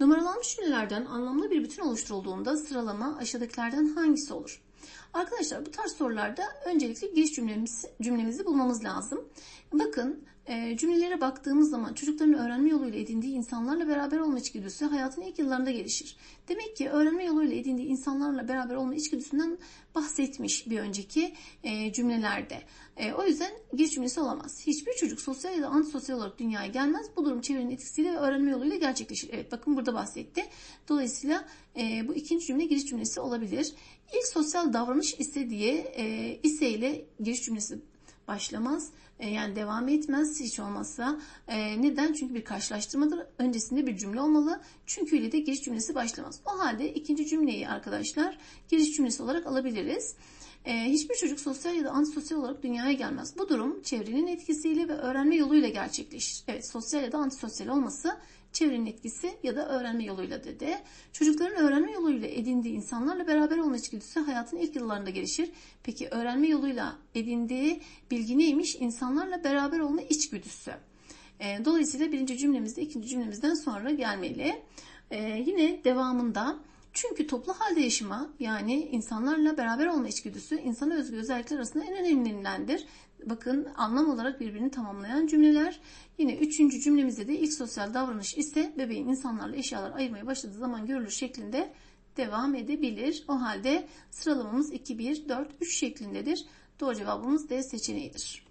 Numaralanmış cümlelerden anlamlı bir bütün oluşturulduğunda sıralama aşağıdakilerden hangisi olur? Arkadaşlar bu tarz sorularda öncelikle giriş cümlemizi, cümlemizi bulmamız lazım. Bakın e, cümlelere baktığımız zaman çocukların öğrenme yoluyla edindiği insanlarla beraber olma içgüdüsü hayatın ilk yıllarında gelişir. Demek ki öğrenme yoluyla edindiği insanlarla beraber olma içgüdüsünden bahsetmiş bir önceki e, cümlelerde. E, o yüzden giriş cümlesi olamaz. Hiçbir çocuk sosyal ya da antisosyal olarak dünyaya gelmez. Bu durum çevrenin etkisiyle ve öğrenme yoluyla gerçekleşir. Evet bakın burada bahsetti. Dolayısıyla e, bu ikinci cümle giriş cümlesi olabilir. İlk sosyal davranış ise diye ise ile giriş cümlesi başlamaz. E, yani devam etmez hiç olmazsa. E, neden? Çünkü bir karşılaştırmadır. Öncesinde bir cümle olmalı. Çünkü ile de giriş cümlesi başlamaz. O halde ikinci cümleyi arkadaşlar giriş cümlesi olarak alabiliriz. E, hiçbir çocuk sosyal ya da antisosyal olarak dünyaya gelmez. Bu durum çevrenin etkisiyle ve öğrenme yoluyla gerçekleşir. Evet sosyal ya da antisosyal olması çevrenin etkisi ya da öğrenme yoluyla dedi. Çocukların öğrenme yoluyla edindiği insanlarla beraber olma içgüdüsü hayatın ilk yıllarında gelişir. Peki öğrenme yoluyla edindiği bilgi neymiş? İnsanlarla beraber olma içgüdüsü. E, dolayısıyla birinci cümlemizde ikinci cümlemizden sonra gelmeli. E, yine devamında çünkü toplu halde yaşama yani insanlarla beraber olma içgüdüsü insana özgü özellikler arasında en önemlilerindendir. Bakın anlam olarak birbirini tamamlayan cümleler. Yine üçüncü cümlemizde de ilk sosyal davranış ise bebeğin insanlarla eşyalar ayırmaya başladığı zaman görülür şeklinde devam edebilir. O halde sıralamamız 2, 1, 4, 3 şeklindedir. Doğru cevabımız D seçeneğidir.